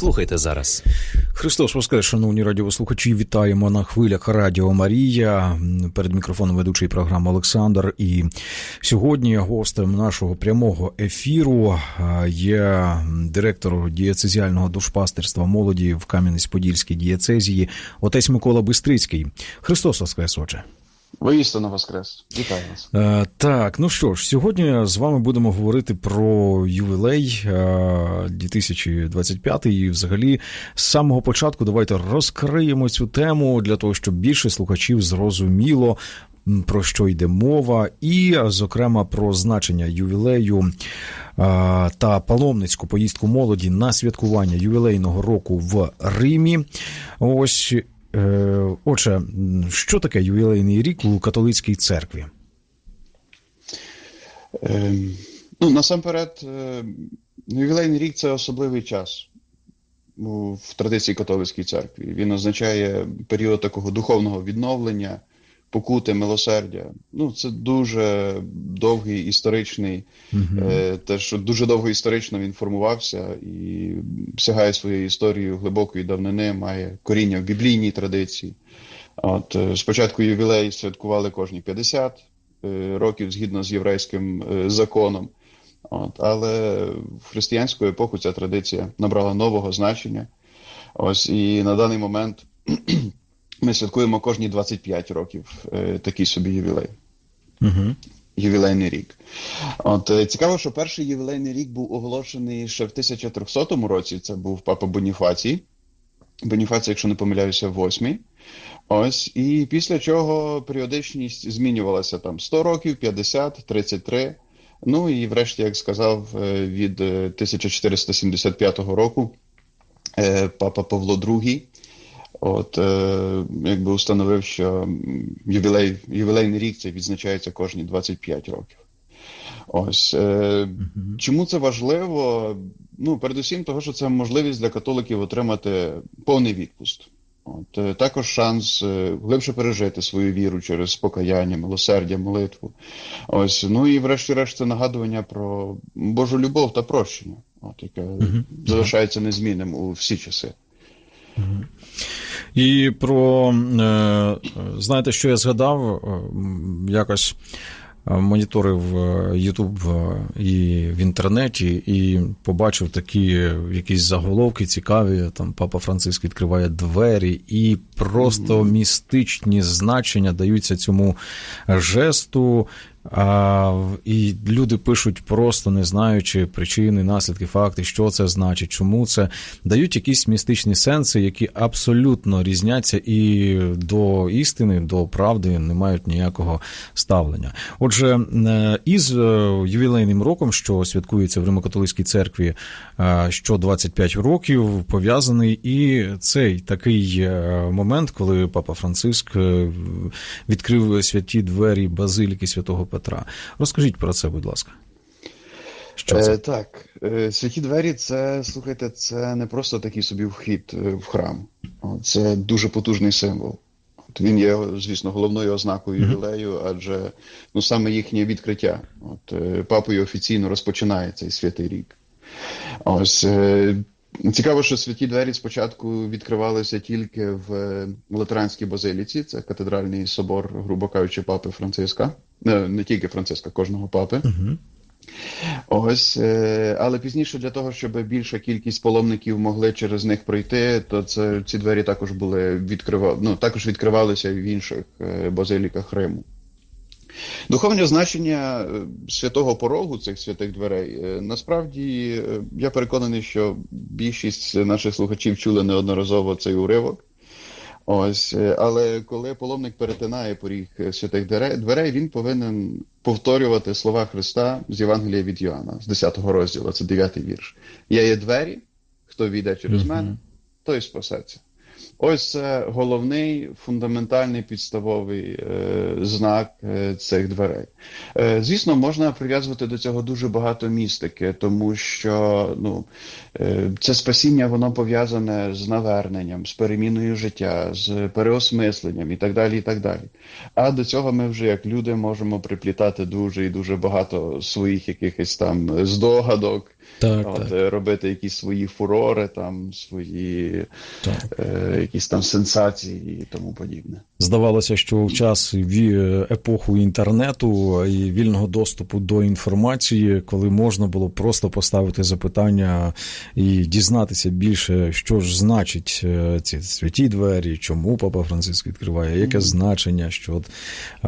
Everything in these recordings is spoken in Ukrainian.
Слухайте зараз. Христос Воскрес, шановні радіослухачі, вітаємо на хвилях Радіо Марія. Перед мікрофоном ведучий програми Олександр. І сьогодні гостем нашого прямого ефіру є директор дієцезіального душпастерства молоді в Кам'янець-Подільській дієцезії, отець Микола Бистрицький. Христос Воскрес, отже. Воістину воскрес. Вітаю вас. Е, Так, ну що ж, сьогодні з вами будемо говорити про ювілей е, 2025 і взагалі з самого початку давайте розкриємо цю тему для того, щоб більше слухачів зрозуміло. Про що йде мова, і, зокрема, про значення ювілею е, та паломницьку поїздку молоді на святкування ювілейного року в Римі. Ось Отже, що таке ювілейний рік у католицькій церкві? Ем, ну, насамперед, е, ювілейний рік це особливий час в традиції католицької церкви. Він означає період такого духовного відновлення, покути, милосердя. Ну, це дуже довгий історичний, е, те, що дуже довго історично він формувався і сягає своєю історією глибокої давнини, має коріння в біблійній традиції. От е, спочатку ювілей святкували кожні 50 е, років згідно з єврейським законом. От, але в християнську епоху ця традиція набрала нового значення. Ось і на даний момент ми святкуємо кожні 25 років е, такий собі ювілей. Угу. Ювілейний рік. От е, цікаво, що перший ювілейний рік був оголошений ще в 1300 році. Це був папа Боніфацій. Боніфацій, якщо не помиляюся, восьмий. Ось, і після чого періодичність змінювалася там 100 років, 50, 33. Ну і врешті, як сказав, е, від е, 1475 року е, папа Павло II От е, якби установив, що ювілей, ювілейний рік це відзначається кожні 25 років. Ось е, чому це важливо? Ну, передусім, того, що це можливість для католиків отримати повний відпуст. От, е, також шанс е, глибше пережити свою віру через покаяння, милосердя, молитву. Ось, ну і врешті-решт це нагадування про Божу любов та прощення, от, яке залишається незмінним у всі часи. І про е, знаєте, що я згадав? Е, Якось е, моніторив Ютуб і в інтернеті, і побачив такі якісь заголовки цікаві. Там Папа Франциск відкриває двері, і просто містичні значення даються цьому жесту. А, і люди пишуть просто не знаючи причини, наслідки, факти, що це значить, чому це дають якісь містичні сенси, які абсолютно різняться і до істини, до правди не мають ніякого ставлення. Отже, е, із е, ювілейним роком, що святкується в Римокатолицькій церкві е, що 25 років, пов'язаний і цей такий момент, коли Папа Франциск відкрив святі двері базиліки святого Петра. Розкажіть про це, будь ласка. Що це? Е, так, е, святі двері, це слухайте, це не просто такий собі вхід е, в храм. Це дуже потужний символ. От він є, звісно, головною ознакою ювілею, адже ну саме їхнє відкриття. От е, папою офіційно розпочинає цей святий рік. Ось е, цікаво, що святі двері спочатку відкривалися тільки в е, Латеранській базиліці, це катедральний собор, грубо кажучи, папи Франциска. Не, не тільки Франциска, кожного папи. Ось, е, але пізніше для того, щоб більша кількість паломників могли через них пройти, то це ці двері також були відкрива... ну, також відкривалися в інших е, базиліках Риму. Духовне значення е, святого порогу цих святих дверей. Насправді я переконаний, що більшість наших слухачів чули неодноразово цей уривок. Ось, е, але коли паломник перетинає поріг е, святих дверей, дверей, він повинен повторювати слова Христа з Євангелія від Йоанна, з 10 розділу, це 9 вірш. Я є двері, хто війде через мене, той спасеться. Ось це головний фундаментальний підставовий е, знак е, цих дверей. Е, звісно, можна прив'язувати до цього дуже багато містики, тому що ну, е, це спасіння воно пов'язане з наверненням, з переміною життя, з переосмисленням і так далі. і так далі. А до цього ми вже як люди можемо приплітати дуже і дуже багато своїх якихось там здогадок. Так, От, так. е, робити якісь свої фурори, там свої Так. е, якісь там сенсації і тому подібне. Здавалося, що в час ві- епоху інтернету і вільного доступу до інформації, коли можна було просто поставити запитання і дізнатися більше, що ж значить е, ці святі двері, чому Папа Франциск відкриває, яке значення, що от,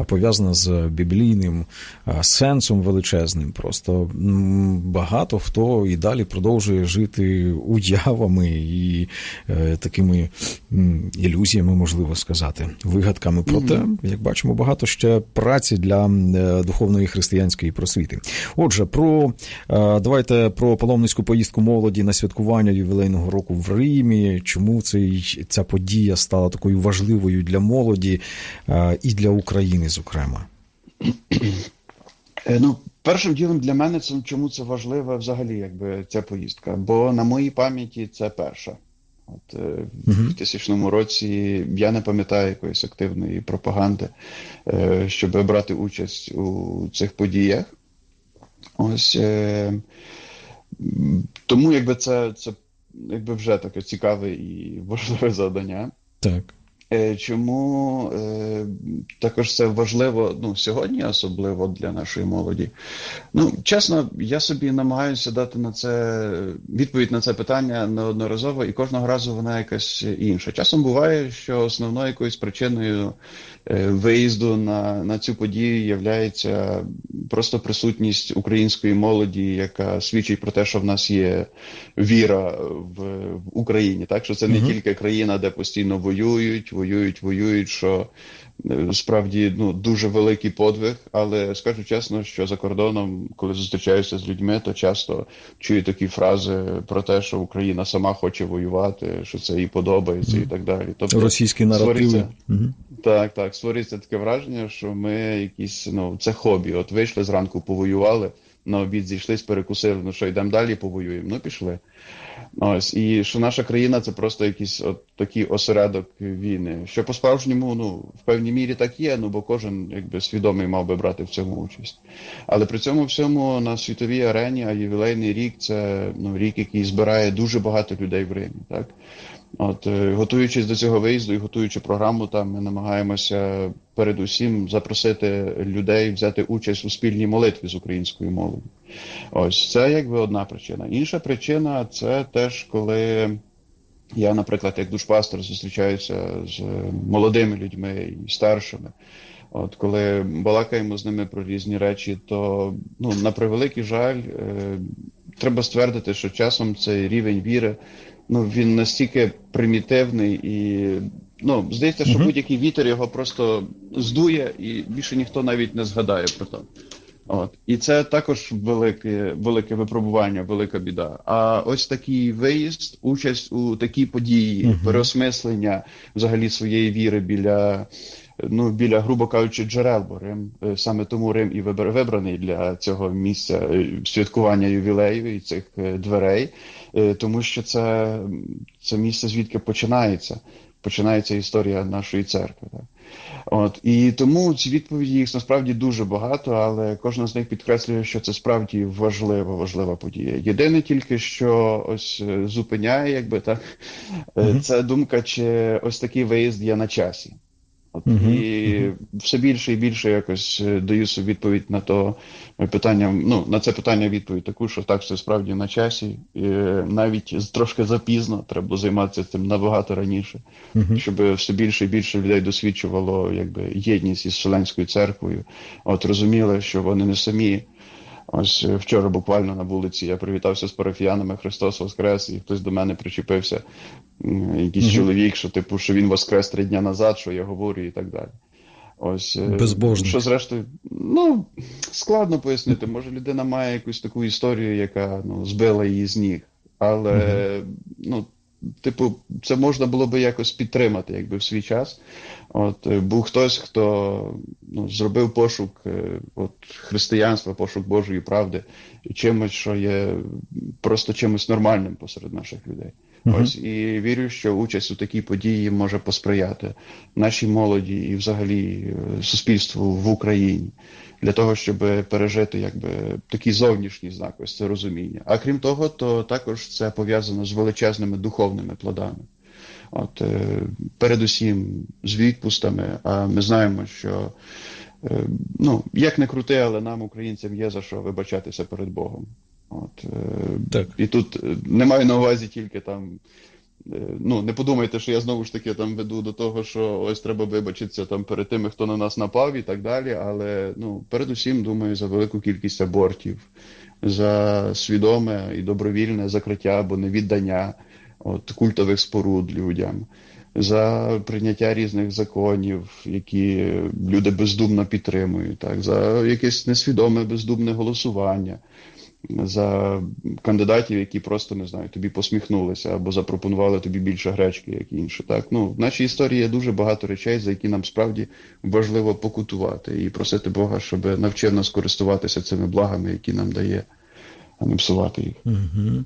пов'язане з біблійним сенсом величезним. Просто багато хто і далі продовжує жити уявами і е, такими ілюзіями, можливо сказати, вигадками. Проте, як бачимо, багато ще праці для е, духовної християнської просвіти. Отже, про е, давайте про паломницьку поїздку молоді на святкування ювілейного року в Римі. Чому цей ця подія стала такою важливою для молоді е, і для України, зокрема? Ну, першим ділом для мене це чому це важлива взагалі, якби ця поїздка. Бо на моїй пам'яті це перша. От е, в 2000 році я не пам'ятаю якоїсь активної пропаганди, е, щоб брати участь у цих подіях. Ось е, тому, якби це, це якби вже таке цікаве і важливе завдання. Так. Е, Чому е, також це важливо ну, сьогодні, особливо для нашої молоді? Ну, чесно, я собі намагаюся дати на це відповідь на це питання неодноразово, і кожного разу вона якась інша. Часом буває, що основною якоюсь причиною е, виїзду на, на цю подію являється просто присутність української молоді, яка свідчить про те, що в нас є віра в, в Україні. Так що це не тільки країна, де постійно воюють, воюють, воюють, що е, справді ну дуже великий подвиг. Але скажу чесно, що за кордоном, коли зустрічаюся з людьми, то часто чую такі фрази про те, що Україна сама хоче воювати, що це їй подобається, і так далі. Тобто Російські наративи. Мгм. Так, так, створюється таке враження, що ми якісь, ну, це хобі. От вийшли зранку, повоювали, на обід зійшлись, перекусили, ну що, йдемо далі, повоюємо. Ну, пішли. Ось, і що наша країна це просто якийсь от такий осередок війни. Що по-справжньому, ну, в певній мірі так є, ну бо кожен якби свідомий мав би брати в цьому участь. Але при цьому всьому на світовій арені, а ювілейний рік це ну, рік, який збирає дуже багато людей в Римі. Так? От, е, готуючись до цього виїзду і готуючи програму, там ми намагаємося передусім запросити людей взяти участь у спільній молитві з українською мовою. Ось це якби одна причина. Інша причина це теж коли я, наприклад, як душпастор зустрічаюся з молодими людьми і старшими. От коли балакаємо з ними про різні речі, то ну на превеликий жаль, е, треба ствердити, що часом цей рівень віри ну він настільки примітивний і ну здається, що будь-який вітер його просто здує, і більше ніхто навіть не згадає про то. От і це також велике, велике випробування, велика біда. А ось такий виїзд, участь у такій події, переосмислення взагалі своєї віри біля. Ну, біля, грубо кажучи, джерел, бо Рим е, саме тому Рим і вибр- вибраний для цього місця е, святкування ювілею і цих е, дверей, тому що це, це місце, звідки починається. Починається історія нашої церкви. Так? От і тому ці відповіді їх насправді дуже багато, але кожна з них підкреслює, що це справді важлива, важлива подія. Єдине тільки, що ось е, зупиняє, якби так, е, це думка, чи ось такий виїзд є на часі. От і все більше і більше якось е, даю собі відповідь на то е, питання. Ну на це питання відповідь таку, що так це справді на часі, і е, навіть трошки запізно треба було займатися цим набагато раніше, щоб все більше і більше людей досвідчувало якби єдність із Вселенською церквою. От розуміли, що вони не самі. Ось е, вчора буквально на вулиці я привітався з парафіянами Христос Воскрес, і хтось до мене причепився, якийсь чоловік, що типу, що він воскрес три дня назад, що я говорю, і так далі. Ось е, що зрештою, ну складно пояснити. Може, людина має якусь таку історію, яка ну збила її з ніг, але ну типу, це можна було би якось підтримати, якби в свій час. От е, був хтось, хто ну, зробив пошук е, от, християнства, пошук Божої правди чимось, що є просто чимось нормальним посеред наших людей. Ось і вірю, що участь у такій події може посприяти нашій молоді і взагалі е, суспільству в Україні для того, щоб пережити якби такий зовнішній знак, ось це розуміння. А крім того, то також це пов'язано з величезними духовними плодами. От е, передусім з відпустами. А ми знаємо, що е, ну як не крути, але нам, українцям, є за що вибачатися перед Богом. От е, Так. і тут не маю на увазі тільки там. Е, Ну, не подумайте, що я знову ж таки там веду до того, що ось треба вибачитися там перед тими, хто на нас напав і так далі. Але ну, передусім думаю за велику кількість абортів, за свідоме і добровільне закриття або невіддання от, культових споруд людям, за прийняття різних законів, які люди бездумно підтримують, так, за якесь несвідоме бездумне голосування за кандидатів, які просто не знаю, тобі посміхнулися або запропонували тобі більше гречки, як інше. Так ну в нашій історії є дуже багато речей, за які нам справді важливо покутувати і просити Бога, щоб навчив нас користуватися цими благами, які нам дає, а не псувати їх. Мгм.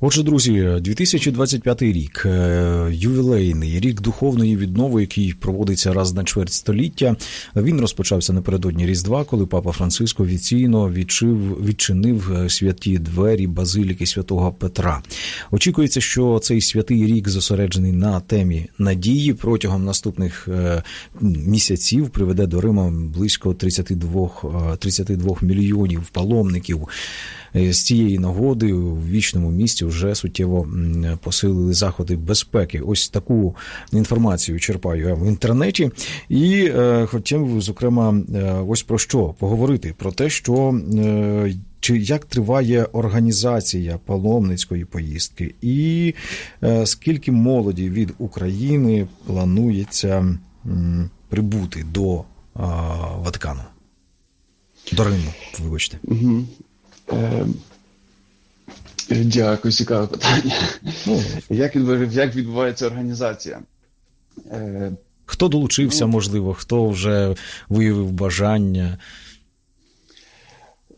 Отже, друзі, 2025 рік, е, ювілейний рік духовної віднови, який проводиться раз на чверть століття. Він розпочався напередодні Різдва, коли папа Франциско офіційно відчив, відчинив е, святі двері базиліки святого Петра. Очікується, що цей святий рік зосереджений на темі надії протягом наступних е, місяців приведе до Рима близько 32, е, 32 мільйонів паломників. Е, З цієї нагоди в вічному місті вже суттєво посилили заходи безпеки. Ось таку інформацію черпаю я в інтернеті, і е, хотів, зокрема, е, ось про що поговорити: про те, що. Чи як триває організація паломницької поїздки, і скільки молоді від України планується прибути до Ватикану? До Риму, вибачте. Угу. Е, дякую, цікаве питання. Ну, Як, як відбувається організація? Е, Хто долучився, можливо, хто вже виявив бажання.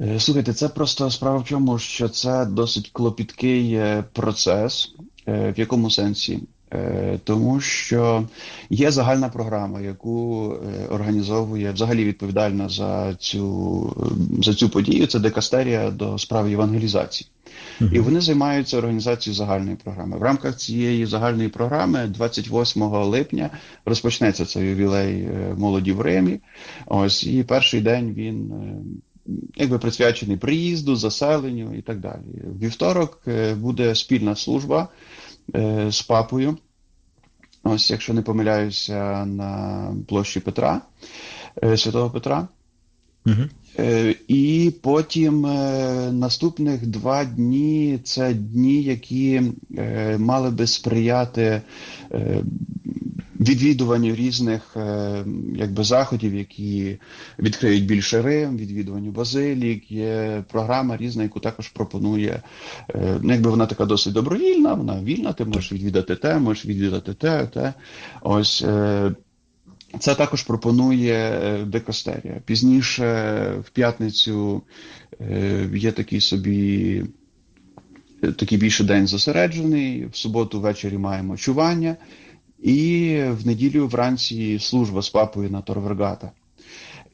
Е, Слухайте, це просто справа в чому, що це досить клопіткий процес. В якому сенсі? Е, Тому що є загальна програма, яку е, організовує взагалі відповідальна за цю, за цю подію. Це декастерія до справ євангелізації. І вони займаються організацією загальної програми. В рамках цієї загальної програми 28 липня розпочнеться цей ювілей е, молоді в Римі. Ось і перший день він якби присвячений приїзду, заселенню і так далі. Вівторок буде спільна служба з папою. Ось, якщо не помиляюся, на площі Петра, е, Святого Петра. Угу. Е, І потім е, наступних два дні це дні, які е, мали би сприяти е, відвідуванню різних е, якби, заходів, які відкриють більше Рим, відвідуванню базилік. Є програма різна, яку також пропонує. е, Ну, якби вона така досить добровільна, вона вільна, ти можеш відвідати те, можеш відвідати те, те. Ось. е, це також пропонує декастерія. Пізніше, в п'ятницю, є такий собі такий більше день зосереджений. В суботу ввечері маємо чування, і в неділю вранці служба з папою на Торвергата.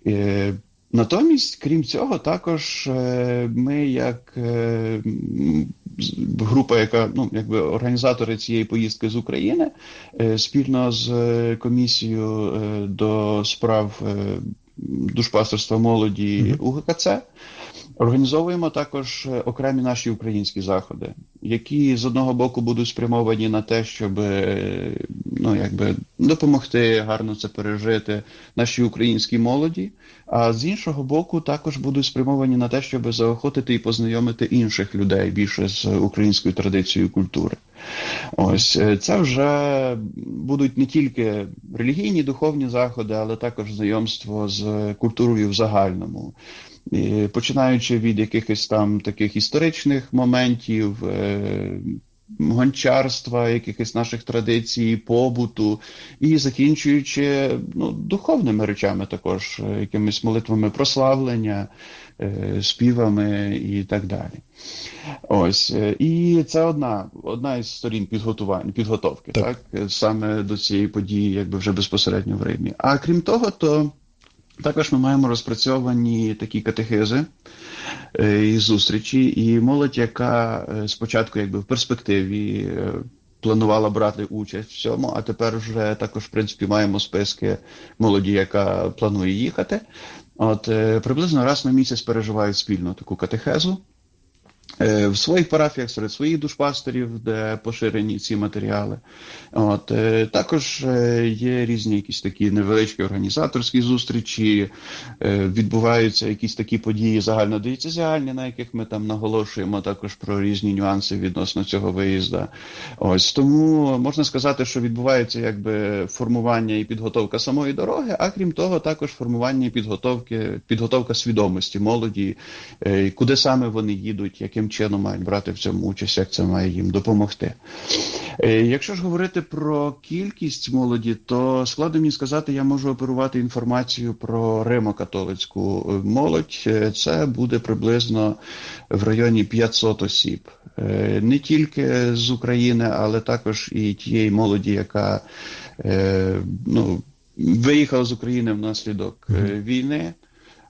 Е, Натомість, крім цього, також е, ми, як е, група, яка ну якби організатори цієї поїздки з України, спільно з комісією до справ душпастерства молоді УГКЦ, Організовуємо також е, окремі наші українські заходи, які з одного боку будуть спрямовані на те, щоб е, ну якби допомогти гарно це пережити нашій українській молоді, а з іншого боку, також будуть спрямовані на те, щоб заохотити і познайомити інших людей більше з українською традицією культури. Ось е, це вже будуть не тільки релігійні духовні заходи, але також знайомство з культурою в загальному. Починаючи від якихось там таких історичних моментів, е, гончарства, якихось наших традицій, побуту, і закінчуючи ну, духовними речами також, е, якимись молитвами прославлення, е, співами і так далі. Ось і це одна, одна із сторін підготування, підготовки, Так. так. саме до цієї події, якби вже безпосередньо в Римі. А крім того, то також ми маємо розпрацьовані такі катехези е, і зустрічі, і молодь, яка е, спочатку, якби в перспективі. е, Планувала брати участь в цьому, а тепер вже також, в принципі, маємо списки молоді, яка планує їхати. От приблизно раз на місяць переживають спільно таку катехезу. Е, В своїх парафіях серед своїх душпастерів, де поширені ці матеріали. От, е, також е, є різні якісь такі невеличкі організаторські зустрічі, відбуваються якісь такі події загальнодієцезіальні, на яких ми там наголошуємо також про різні нюанси відносно цього виїзду. Ось тому можна сказати, що відбувається якби формування і підготовка самої дороги, а крім того, також формування і підготовки, підготовка свідомості молоді, куди саме вони їдуть, яким чином мають брати в цьому участь, як це має їм допомогти. Е, Якщо ж говорити про кількість молоді, то складно мені сказати, я можу оперувати інформацію про римо-католицьку е, молодь. Е, Це буде приблизно в районі 500 осіб. Не тільки з України, але також і тієї молоді, яка ну, виїхала з України внаслідок війни.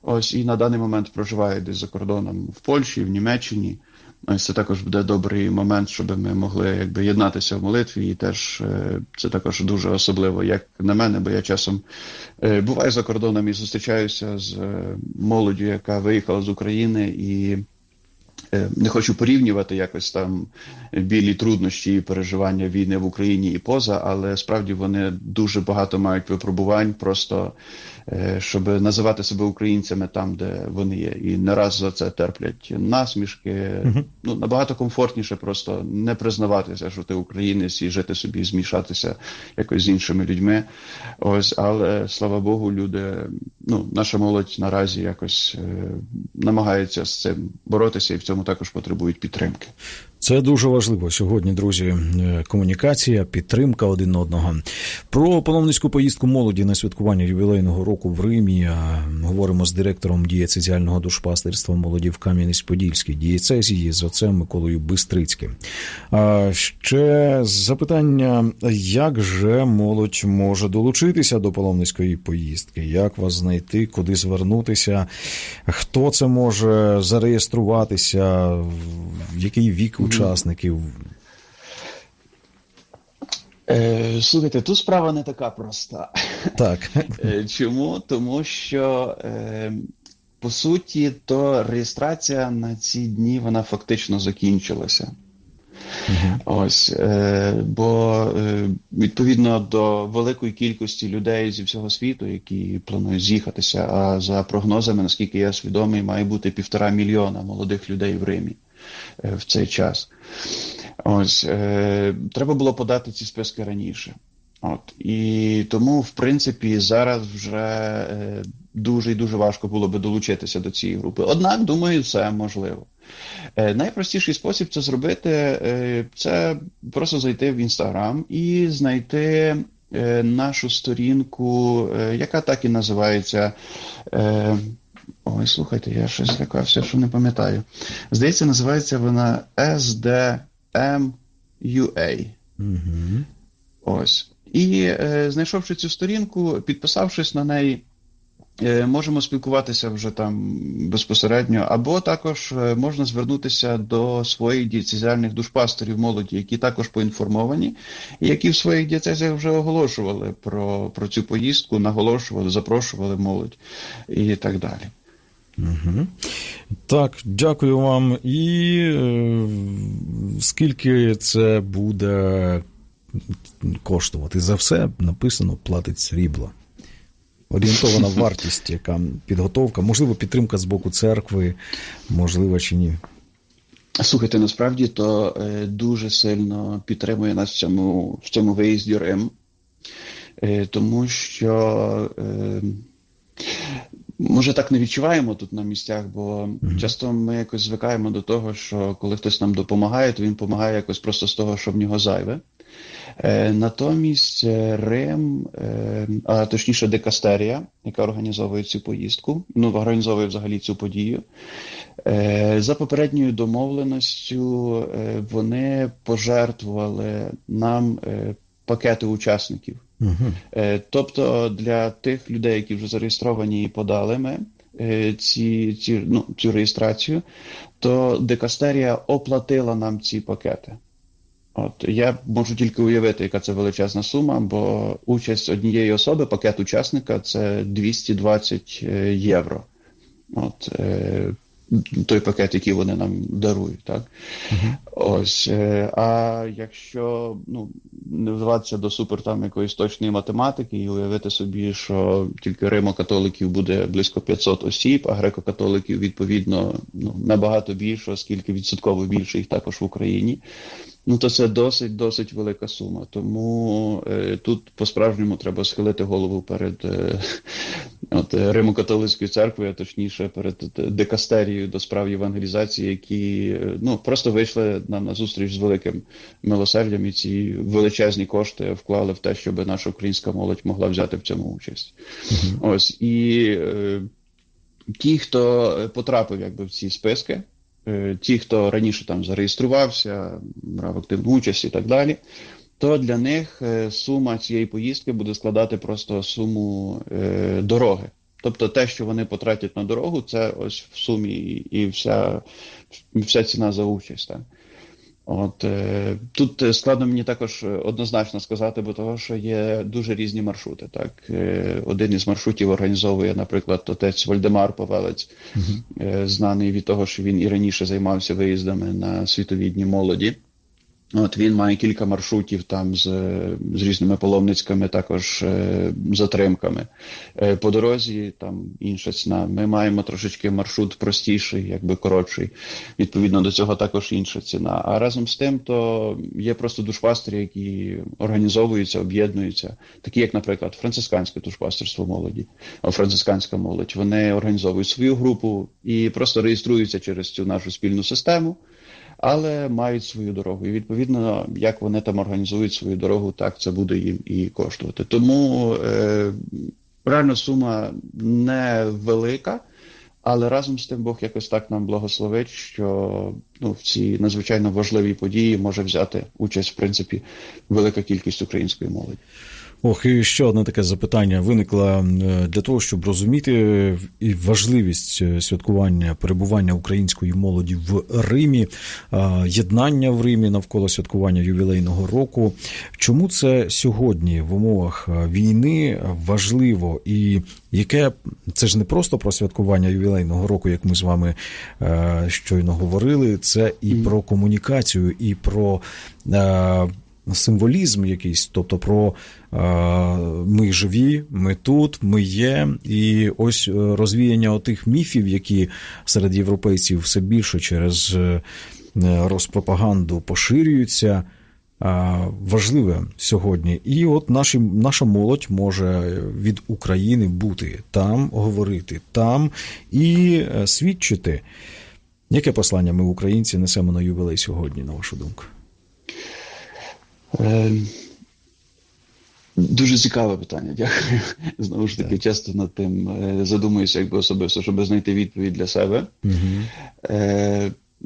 Ось і на даний момент проживає десь за кордоном в Польщі, в Німеччині. Це також буде добрий момент, щоб ми могли якби єднатися в молитві. І теж е, це також дуже особливо, як на мене, бо я часом е, буваю за кордоном і зустрічаюся з е, молоддю, яка виїхала з України і. Не хочу порівнювати якось там білі труднощі і переживання війни в Україні і поза, але справді вони дуже багато мають випробувань, просто щоб називати себе українцями там, де вони є, і не раз за це терплять насмішки. Ну набагато комфортніше просто не признаватися, що ти українець, і жити собі, змішатися якось з іншими людьми. Ось, але слава Богу, люди, ну наша молодь наразі якось е, намагається з цим боротися, і в цьому також потребують підтримки. Це дуже важливо сьогодні, друзі. Е, Комунікація, підтримка один одного. Про паломницьку поїздку молоді на святкування ювілейного року в Римі говоримо з директором дієцезіального душпастерства молоді в Кам'янець-Подільській дієцезії з отцем Миколою Бистрицьким. А ще запитання: як же молодь може долучитися до паломницької поїздки? Як вас знайти, куди звернутися? Хто це може зареєструватися? Який вік учасників? Е, слухайте, тут справа не така проста. Так. Е, Чому? Тому що е, по суті, то реєстрація на ці дні вона фактично закінчилася. Ось, е, бо е, відповідно до великої кількості людей зі всього світу, які планують з'їхатися, а за прогнозами, наскільки я свідомий, має бути півтора мільйона молодих людей в Римі в цей час. Ось е, треба було подати ці списки раніше. От і тому, в принципі, зараз вже е, дуже і дуже важко було би долучитися до цієї групи. Однак, думаю, це можливо. Е, найпростіший спосіб це зробити е, це просто зайти в інстаграм і знайти е, нашу сторінку, е, яка так і називається. Е, ой, слухайте, я щось злякався, що не пам'ятаю. Здається, називається вона SDMUA. Угу. Ось. І е, знайшовши цю сторінку, підписавшись на неї, е, можемо спілкуватися вже там безпосередньо, або також е, можна звернутися до своїх дієцезіальних душпасторів молоді, які також поінформовані, і які в своїх дієцезіях вже оголошували про, про цю поїздку, наголошували, запрошували молодь і так далі. Угу. Так, дякую вам. І е, скільки це буде коштувати? За все написано платить срібло. Орієнтована вартість, яка підготовка, можливо, підтримка з боку церкви, можливо чи ні. Слухайте, насправді то е, дуже сильно підтримує нас в цьому, в цьому виїзді Рим, е, тому що е, Може, так не відчуваємо тут на місцях, бо часто ми якось звикаємо до того, що коли хтось нам допомагає, то він допомагає якось просто з того, що в нього зайве. Е, натомість Рим, е, а точніше Декастерія, яка організовує цю поїздку, ну організовує взагалі цю подію. Е, за попередньою домовленістю е, вони пожертвували нам е, пакети учасників. Е, Тобто для тих людей, які вже зареєстровані і подали ми е, ці, ці, ну, цю реєстрацію, то Декастерія оплатила нам ці пакети. От я можу тільки уявити, яка це величезна сума, бо участь однієї особи, пакет учасника це 220 е, євро. От той пакет, який вони нам дарують, так ось. Е, а якщо ну не вдаватися до супер там якоїсь точної математики і уявити собі, що тільки римо-католиків буде близько 500 осіб, а греко-католиків відповідно ну набагато більше, оскільки відсотково більше їх також в Україні. Ну, то це досить досить велика сума. Тому е, тут по-справжньому треба схилити голову перед е, от, е, Римо-католицькою церквою, а точніше перед е, дикастерією до справ євангелізації, які е, ну просто вийшли нам на зустріч з великим милосердям і ці величезні кошти вклали в те, щоб наша українська молодь могла взяти в цьому участь. Ось і е, ті, хто потрапив якби в ці списки. Е, ті, хто раніше там зареєструвався, брав активну участь і так далі, то для них е, сума цієї поїздки буде складати просто суму е, дороги. Тобто те, що вони потратять на дорогу, це ось в сумі і, вся, вся ціна за участь. Так? От е, тут складно мені також однозначно сказати, бо того, що є дуже різні маршрути. Так, один із маршрутів організовує, наприклад, отець Вальдемар Павелець, знаний від того, що він і раніше займався виїздами на світові дні молоді. От він має кілька маршрутів там з, з різними паломницькими також е, затримками. Е, по дорозі там інша ціна. Ми маємо трошечки маршрут простіший, якби коротший. Відповідно до цього також інша ціна. А разом з тим, то є просто душпастері, які організовуються, об'єднуються, такі як, наприклад, францисканське душпастерство молоді, францисканська молодь. Вони організовують свою групу і просто реєструються через цю нашу спільну систему але мають свою дорогу. І відповідно, як вони там організують свою дорогу, так це буде їм і коштувати. Тому е, реально сума невелика, але разом з тим Бог якось так нам благословить, що ну, в цій надзвичайно важливій події може взяти участь, в принципі, велика кількість української молоді. Ох, і ще одне таке запитання виникло е, для того, щоб розуміти і важливість е, святкування перебування української молоді в Римі, е, єднання в Римі навколо святкування ювілейного року. Чому це сьогодні в умовах війни важливо і яке це ж не просто про святкування ювілейного року, як ми з вами щойно говорили, це і про комунікацію, і про символізм якийсь, тобто про е, ми живі, ми тут, ми є, і ось розвіяння отих міфів, які серед європейців все більше через е, розпропаганду поширюються. Важливе сьогодні, і от наші, наша молодь може від України бути там, говорити там і свідчити. Яке послання ми, українці, несемо на ювілей сьогодні, на вашу думку? Е, Дуже цікаве питання, дякую. Знову ж таки, так. часто над тим е, задумуюся, якби особисто, щоб знайти відповідь для себе. Угу.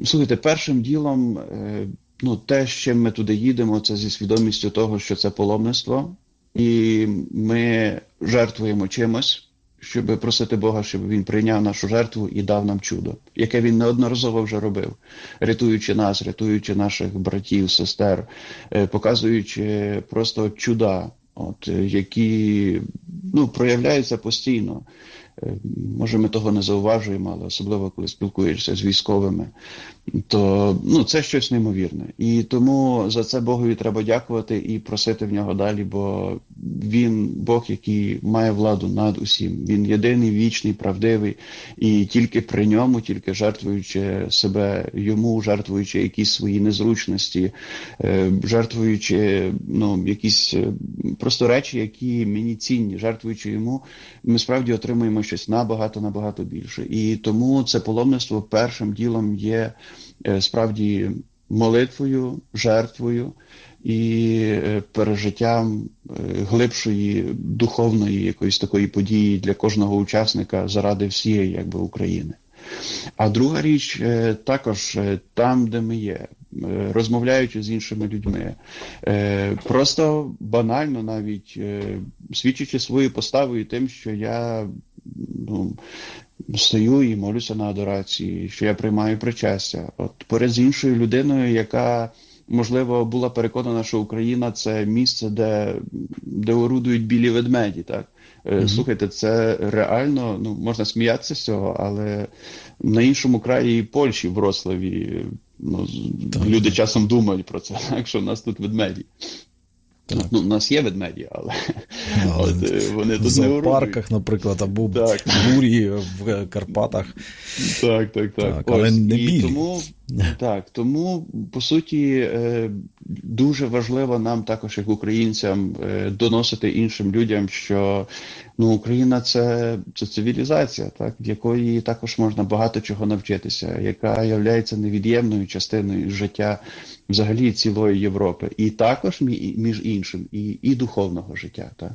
Слухайте, першим ділом, е, ну, те, з чим ми туди їдемо, це зі свідомістю того, що це паломництво, і ми жертвуємо чимось, щоб просити Бога, щоб він прийняв нашу жертву і дав нам чудо, яке він неодноразово вже робив, рятуючи нас, рятуючи наших братів, сестер, показуючи просто чуда, от які ну, проявляються постійно. Може, ми того не зауважуємо, але особливо коли спілкуєшся з військовими, то ну, це щось неймовірне. І тому за це Богові треба дякувати і просити в нього далі, бо він Бог, який має владу над усім. Він єдиний, вічний, правдивий, і тільки при ньому, тільки жертвуючи себе йому, жертвуючи якісь свої незручності, е, жертвуючи ну, якісь е, просто речі, які мені цінні, жертвуючи йому, ми справді отримуємо щось набагато набагато більше. І тому це паломництво першим ділом є справді молитвою, жертвою і е, пережиттям е, глибшої духовної якоїсь такої події для кожного учасника заради всієї якби України. А друга річ е, також е, там, де ми є, е, розмовляючи з іншими людьми, е, просто банально навіть е, свідчачи своєю поставою тим, що я ну, стою і молюся на адорації, що я приймаю причастя. От поряд з іншою людиною, яка можливо була переконана, що Україна це місце, де, де орудують білі ведмеді, так. Е, Слухайте, це реально, ну можна сміятися з цього, але на іншому краї Польщі, в Вроцлаві, ну, з- люди часом думають про це, так, що в нас тут ведмеді. Ну, у нас є ведмеді, але, Але от, е, вони тут не В парках, наприклад, або Так. в бурі в Карпатах. Так, так, так. Так, але не і тому, так, тому, по суті, е, дуже важливо нам також, як українцям, е, доносити іншим людям, що ну, Україна це, це цивілізація, так, в якої також можна багато чого навчитися, яка є невід'ємною частиною життя взагалі цілої Європи. І також між іншим, і, і духовного життя. Так.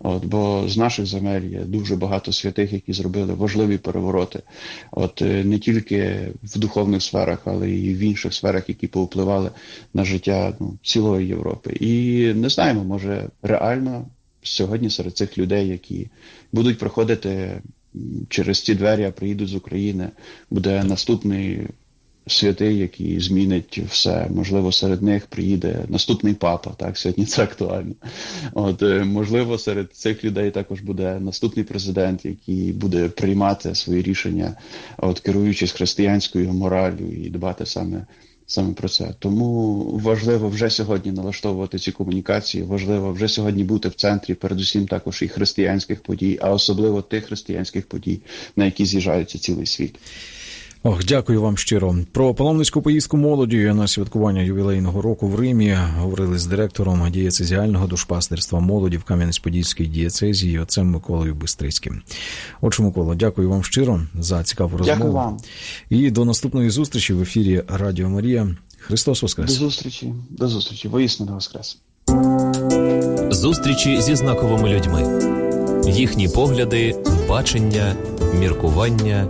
От, бо з наших земель є дуже багато святих, які зробили важливі перевороти. От е, не тільки в духовних сферах, але і в інших сферах, які повпливали на життя ну, цілої Європи. І не знаємо, може реально сьогодні серед цих людей, які будуть проходити через ці двері, а приїдуть з України, буде наступний святий, який змінить все. Можливо, серед них приїде наступний папа. Так, сьогодні це актуально. От е, можливо, серед цих людей також буде наступний президент, який буде приймати свої рішення, от керуючись християнською мораллю і дбати саме. Саме про це тому важливо вже сьогодні налаштовувати ці комунікації. Важливо вже сьогодні бути в центрі, передусім також і християнських подій, а особливо тих християнських подій, на які з'їжджається цілий світ. Ох, дякую вам щиро. Про паломницьку поїздку молоді на святкування ювілейного року в Римі говорили з директором дієцезіального душпастерства молоді в Кам'янець-Подільській дієцезії отцем Миколою Бистрицьким. Отже, Микола, дякую вам щиро за цікаву розмову. Дякую вам. І до наступної зустрічі в ефірі Радіо Марія. Христос До зустрічі, до зустрічі. Воїсно воскрес. Зустрічі зі знаковими людьми, їхні погляди, бачення, міркування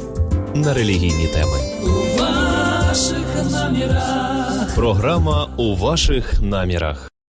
на релігійні теми. У ваших намірах. Програма у ваших намірах.